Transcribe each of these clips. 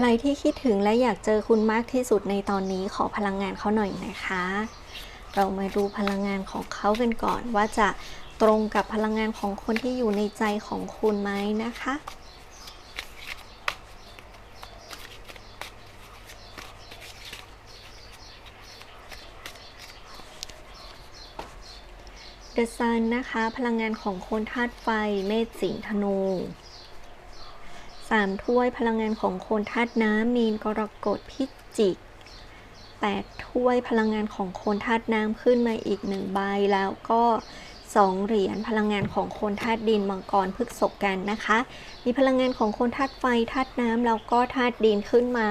ใครที่คิดถึงและอยากเจอคุณมากที่สุดในตอนนี้ขอพลังงานเขาหน่อยนะคะ เรามาดูพลังงานของเขากันก่อนว่าจะตรงกับพลังงานของคนที่อยู่ในใจของคุณไหมนะคะ The Sun นะคะ พลังงานของคนธาตุไฟเมษสิงธนู สามถ้วยพลังงานของคนธาตุน้ำมีนกรกฎพิจิกแปดถ้วยพลังงานของคนธาตุน้ำขึ้นมาอีกหนึ่งใบแล้วก็ สองเหรียญพลังงานของคนธาตุดินมังกรพฤกษกกันนะคะ มีพลังงานของคนธาตุไฟธาตุน้ำแล้วก็ธาตุดินขึ้นมา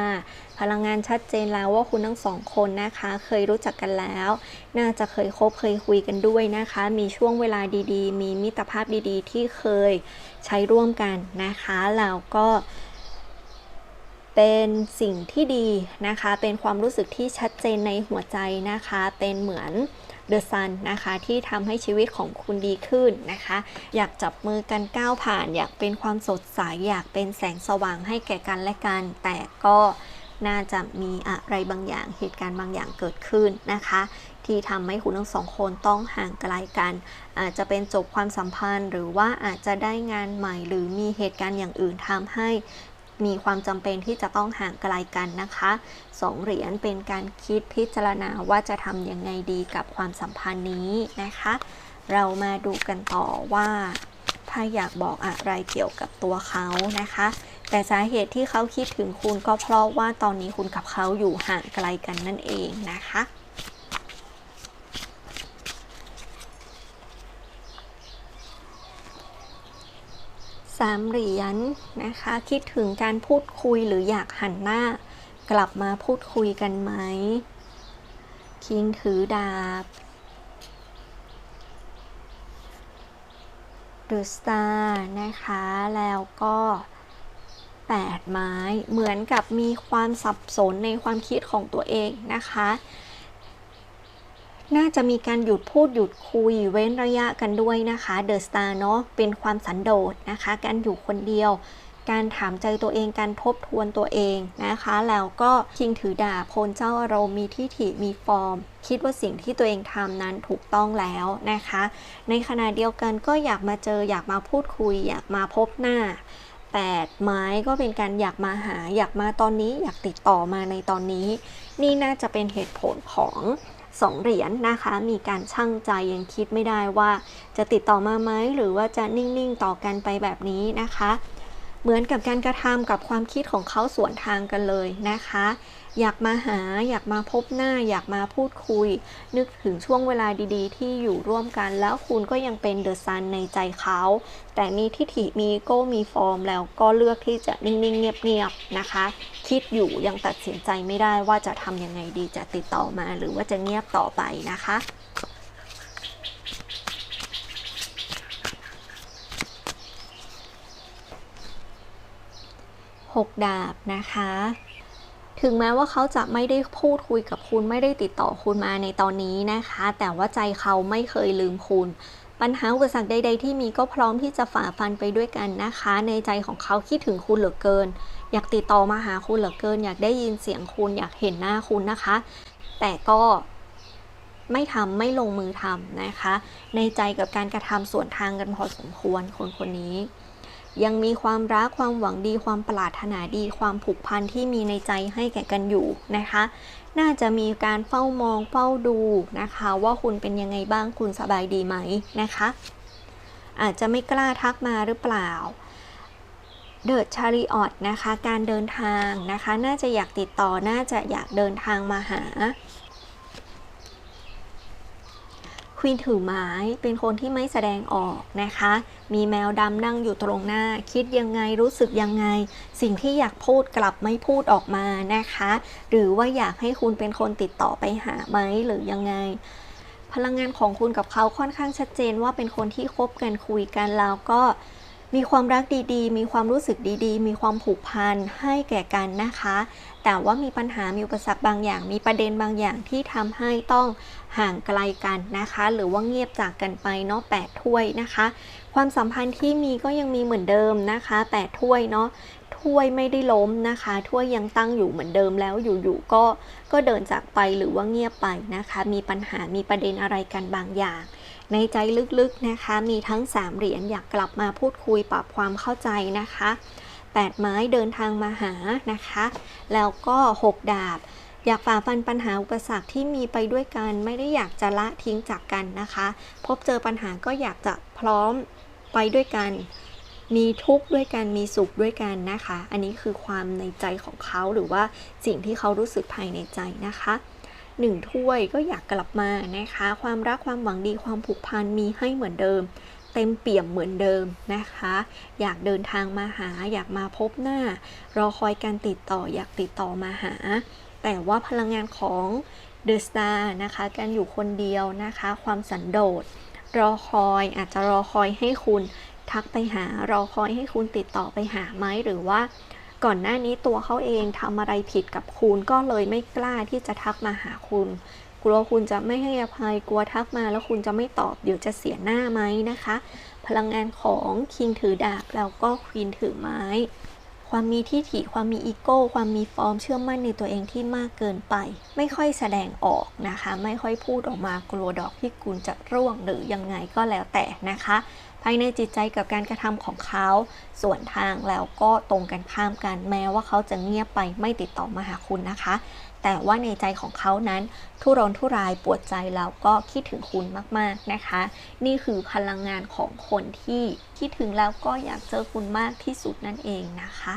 พลังงานชัดเจนแล้วว่าคุณทั้งสองคนนะคะ เคยรู้จักกันแล้ว น่าจะเคยคบเคยคุยกันด้วยนะคะ มีช่วงเวลาดีๆ มีมิตรภาพดีๆ ที่เคยใช้ร่วมกันนะคะแล้วก็ เป็นสิ่งที่ดีนะคะ เป็นความรู้สึกที่ชัดเจนในหัวใจนะคะ เป็นเหมือนเดอะซันนะคะที่ทำให้ชีวิตของคุณดีขึ้นนะคะ อยากจับมือกันก้าวผ่าน อยากเป็นความสดใสอยากเป็นแสงสว่างให้แก่กันและกัน แต่ก็น่าจะมีอะไรบางอย่างเหตุการณ์บางอย่างเกิดขึ้นนะคะ ที่ทำให้คุณทั้งสองคนต้องห่างไกลกัน อาจจะเป็นจบความสัมพันธ์ หรือว่าอาจจะได้งานใหม่ หรือมีเหตุการณ์อย่างอื่นทำให้ มีความจำเป็นที่จะต้องห่างไกลกันนะคะสองเหรียญเป็นการคิดพิจารณาว่าจะทำยังไงดีกับความสัมพันธ์นี้นะคะ เรามาดูกันต่อว่า ถ้าอยากบอกอะไรเกี่ยวกับตัวเขานะคะ แต่สาเหตุที่เขาคิดถึงคุณก็เพราะว่าตอนนี้คุณกับเขาอยู่ห่างไกลกันนั่นเองนะคะ สามเหรียญนะคะ คิดถึงการพูดคุยหรืออยากหันหน้า กลับมาพูดคุยกันไหมคิงถือดาบ The Star นะคะ แล้วก็ 8 ไม้ เหมือนกับมีความสับสนในความคิดของตัวเองนะคะ น่าจะมีการหยุดพูดหยุดคุยเว้นระยะกันด้วยนะคะเดอะสตาร์เนาะเป็นความสันโดษนะคะ การอยู่คนเดียว การถามใจตัวเองการทบทวนตัวเองนะคะ แล้วก็คิงถือดาบพลเจ้าอารมณ์มีทิฐิมีฟอร์ม คิดว่าสิ่งที่ตัวเองทำนั้นถูกต้องแล้วนะคะ ในขณะเดียวกันก็อยากมาเจออยากมาพูดคุย อยากมาพบหน้า8ไม้ก็เป็นการอยากมาหาอยากมาตอนนี้อยากติดต่อมาในตอนนี้ นี่น่าจะเป็นเหตุผลของ สองเหรียญนะคะ มีการชั่งใจยังคิดไม่ได้ว่า จะติดต่อมาไหมหรือว่าจะนิ่งๆต่อกันไปแบบนี้นะคะ เหมือนกับการกระทำกับความคิดของเขาสวนทางกันเลยนะคะ อยากมาหาอยากมาพบหน้า อยากมาพูดคุย นึกถึงช่วงเวลาดีๆ ที่อยู่ร่วมกันแล้วคุณก็ยังเป็นเดอะซันในใจเขา แต่มีทิฐิมีโก้มีฟอร์มแล้วก็เลือกที่จะนิ่งๆ เงียบๆนะคะ คิดอยู่ยังตัดสินใจไม่ได้ว่าจะทำยังไงดีจะติดต่อมาหรือว่าจะเงียบต่อไปนะคะ หกดาบนะคะ ถึงแม้ว่าเขาจะไม่ได้พูดคุยกับคุณไม่ได้ติดต่อคุณมาในตอนนี้นะคะ แต่ว่าใจเขาไม่เคยลืมคุณ ปัญหาอุปสรรคใด ๆ ที่มีก็พร้อมที่จะฝ่าฟันไปด้วยกันนะคะ ในใจของเขาคิดถึงคุณเหลือเกิน อยากติดต่อมาหาคุณเหลือเกิน อยากได้ยินเสียงคุณอยากเห็นหน้าคุณนะคะ แต่ก็ไม่ทำไม่ลงมือทำนะคะ ในใจกับการกระทำส่วนทางกันพอสมควรคนคนนี้ ยังมีความรักความหวังดีความปรารถนาดี ความผูกพันที่มีในใจให้แก่กันอยู่นะคะ น่าจะมีการเฝ้ามองเฝ้าดูนะคะ ว่าคุณเป็นยังไงบ้างคุณสบายดีไหมนะคะ อาจจะไม่กล้าทักมาหรือเปล่าเดอะชาริออตนะคะ การเดินทางนะคะ น่าจะอยากติดต่อน่าจะอยากเดินทางมาหา ควีนถือไม้เป็นคนที่ไม่แสดงออกนะคะ มีแมวดำนั่งอยู่ตรงหน้า คิดยังไงรู้สึกยังไง สิ่งที่อยากพูดกลับไม่พูดออกมานะคะ หรือว่าอยากให้คุณเป็นคนติดต่อไปหาไหมหรือยังไง พลังงานของคุณกับเขาค่อนข้างชัดเจนว่าเป็นคนที่คบกันคุยกันแล้วก็ มีความรักดีๆ มีความรู้สึกดีๆ มีความผูกพันให้แก่กันนะคะ แต่ว่ามีปัญหา มีอุปสรรคบางอย่าง มีประเด็นบางอย่างที่ทำให้ต้องห่างไกลกันนะคะ หรือว่าเงียบจากกันไปเนาะแปดถ้วยนะคะ ความสัมพันธ์ที่มีก็ยังมีเหมือนเดิมนะคะแปดถ้วยเนาะถ้วยไม่ได้ล้มนะคะ ถ้วยยังตั้งอยู่เหมือนเดิมแล้วอยู่ๆก็ก็เดินจากไปหรือว่าเงียบไปนะคะ มีปัญหา มีประเด็นอะไรกันบางอย่าง ในใจลึกๆนะคะ มีทั้ง 3 เหรียญอยากกลับมาพูดคุยปรับความเข้าใจนะคะ 8 ไม้เดินทางมาหานะคะ แล้วก็ 6 ดาบ อยากฝ่าฟันปัญหาอุปสรรคที่มีไปด้วยกัน ไม่ได้อยากจะละทิ้งจากกันนะคะ พบเจอปัญหาก็อยากจะพร้อมไปด้วยกัน มีทุกข์ด้วยกันมีสุขด้วยกันนะคะ อันนี้คือความในใจของเขาหรือว่าสิ่งที่เขารู้สึกภายในใจนะคะ หนึ่งถ้วยก็อยากกลับมานะคะ ความรักความหวังดีความผูกพันมีให้เหมือนเดิม เต็มเปี่ยมเหมือนเดิมนะคะ อยากเดินทางมาหา อยากมาพบหน้า รอคอยการติดต่อ อยากติดต่อมาหา แต่ว่าพลังงานของเดอะสตาร์นะคะ การอยู่คนเดียวนะคะ ความสันโดษ รอคอยอาจจะรอคอยให้คุณทักไปหา รอคอยให้คุณติดต่อไปหาไหมหรือว่า ก่อนหน้านี้ตัวเขาเองทำอะไรผิดกับคุณก็เลยไม่กล้าที่จะทักมาหาคุณ กลัวคุณจะไม่ให้อภัยกลัวทักมาแล้วคุณจะไม่ตอบเดี๋ยวจะเสียหน้าไหมนะคะ พลังงานของคิงถือดาบแล้วก็ควีนถือไม้ ความมีที่ถิความมีอีโก้ ความมีฟอร์มเชื่อมั่นในตัวเองที่มากเกินไป ไม่ค่อยแสดงออกนะคะ ไม่ค่อยพูดออกมากลัวดอกที่คุณจะร่วงหรือยังไงก็แล้วแต่นะคะ ภายในจิตใจกับการกระทำของเขาส่วนทางแล้วก็ตรงกันข้ามกันแม้ว่าเขาจะเงียบไปไม่ติดต่อมาหาคุณนะคะ แต่ว่าในใจของเขานั้น ทุรนทุรายปวดใจแล้วก็คิดถึงคุณมากๆนะคะ นี่คือพลังงานของคนที่คิดถึงแล้วก็อยากเจอคุณมากที่สุดนั่นเองนะคะ